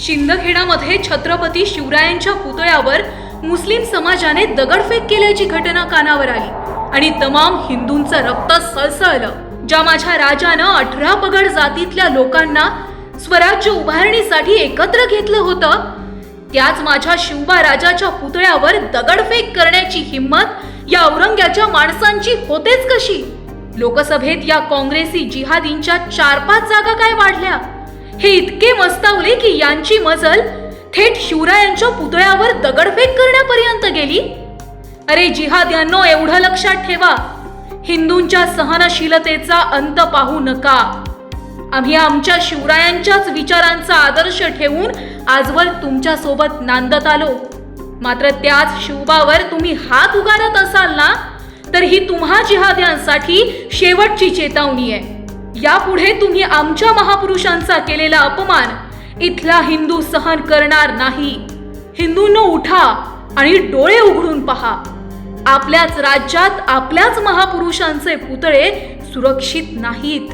शिंदखेडामध्ये छत्रपती शिवरायांच्या पुतळ्यावर मुस्लिम समाजाने दगडफेक केल्याची घटना कानावर आली आणि तमाम हिंदूंचं रक्त सळसळलं ज्या माझ्या राजानं अठरा पगड जातीतल्या लोकांना स्वराज्य उभारणीसाठी एकत्र घेतलं होतं त्याच माझ्या शिवबा राजाच्या पुतळ्यावर दगडफेक करण्याची हिंमत या औरंग्याच्या माणसांची होतेच कशी? लोकसभेत या काँग्रेसी जिहादींच्या चार पाच जागा काय वाढल्या? हे इतके मस्तावले की यांची मजल थेट शिवरायांच्या पुतळ्यावर दगडफेक करण्यापर्यंत गेली. अरे जिहाद्यांनो एवढं लक्षात ठेवा. हिंदूंच्या सहनशीलतेचा अंत पाहू नका. आम्ही आमच्या शिवरायांच्याच विचारांचा आदर्श ठेवून आजवर तुमच्यासोबत नांदत आलो. मात्र त्याच शिवबावर तुम्ही हात उगारत असाल ना तर ही तुम्हा जिहाद्यांसाठी शेवटची चेतावणी आहे. यापुढे तुम्ही आमच्या महापुरुषांचा केलेला अपमान इथला हिंदू सहन करणार नाही. हिंदूंनो उठा आणि डोळे उघडून पहा. आपल्याच राज्यात आपल्याच महापुरुषांचे पुतळे सुरक्षित नाहीत.